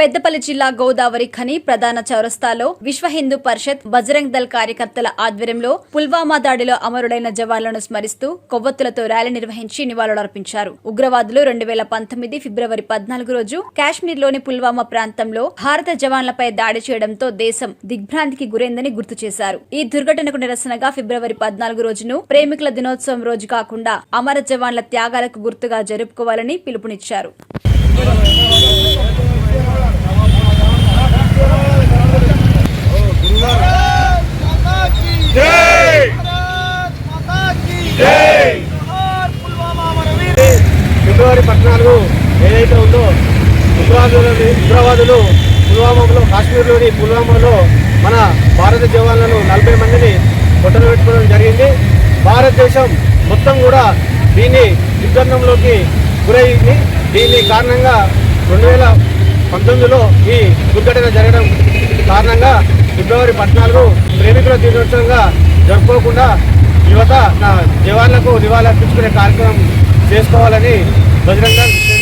పెద్దపల్లి జిల్లా గోదావరి ఖని ప్రధాన చౌరస్తాలో విశ్వ హిందూ పరిషత్ బజరంగ్ దళ్ కార్యకర్తల ఆధ్వర్యంలో పుల్వామా దాడిలో అమరుడైన జవాన్లను స్మరిస్తూ కొవ్వొత్తులతో ర్యాలీ నిర్వహించి నివాళులర్పించారు. ఉగ్రవాదులు రెండు వేల పంతొమ్మిది ఫిబ్రవరి పద్నాలుగు రోజు కాశ్మీర్లోని పుల్వామా ప్రాంతంలో భారత జవాన్లపై దాడి చేయడంతో దేశం దిగ్భ్రాంతికి గురైందని గుర్తు చేశారు. ఈ దుర్ఘటనకు నిరసనగా ఫిబ్రవరి పద్నాలుగు రోజును ప్రేమికుల దినోత్సవం రోజు కాకుండా అమర జవాన్ల త్యాగాలకు గుర్తుగా జరుపుకోవాలని పిలుపునిచ్చారు. ఫిబ్రవరి పద్నాలుగు ఏదైతే ఉందో ఉగ్రవాదులు ఉగ్రవాదులు పుల్వామాలో కాశ్మీర్లోని పుల్వామాలో మన భారత జవాన్లను నలభై మందిని కొట్టలు పెట్టుకోవడం జరిగింది. భారతదేశం మొత్తం కూడా దీన్ని యుద్ధంలోకి గురైంది. దీని కారణంగా రెండు వేల పంతొమ్మిదిలో ఈ దుర్ఘటన జరగడం కారణంగా ఫిబ్రవరి పద్నాలుగు ప్రేమికుల దినోత్సవంగా జరుపుకోకుండా యువత నా జవాన్లకు నివాళులర్పించుకునే కార్యక్రమం చేసుకోవాలని బజరంగ దళ్ పరిషత్ పిలుపునిస్తుంది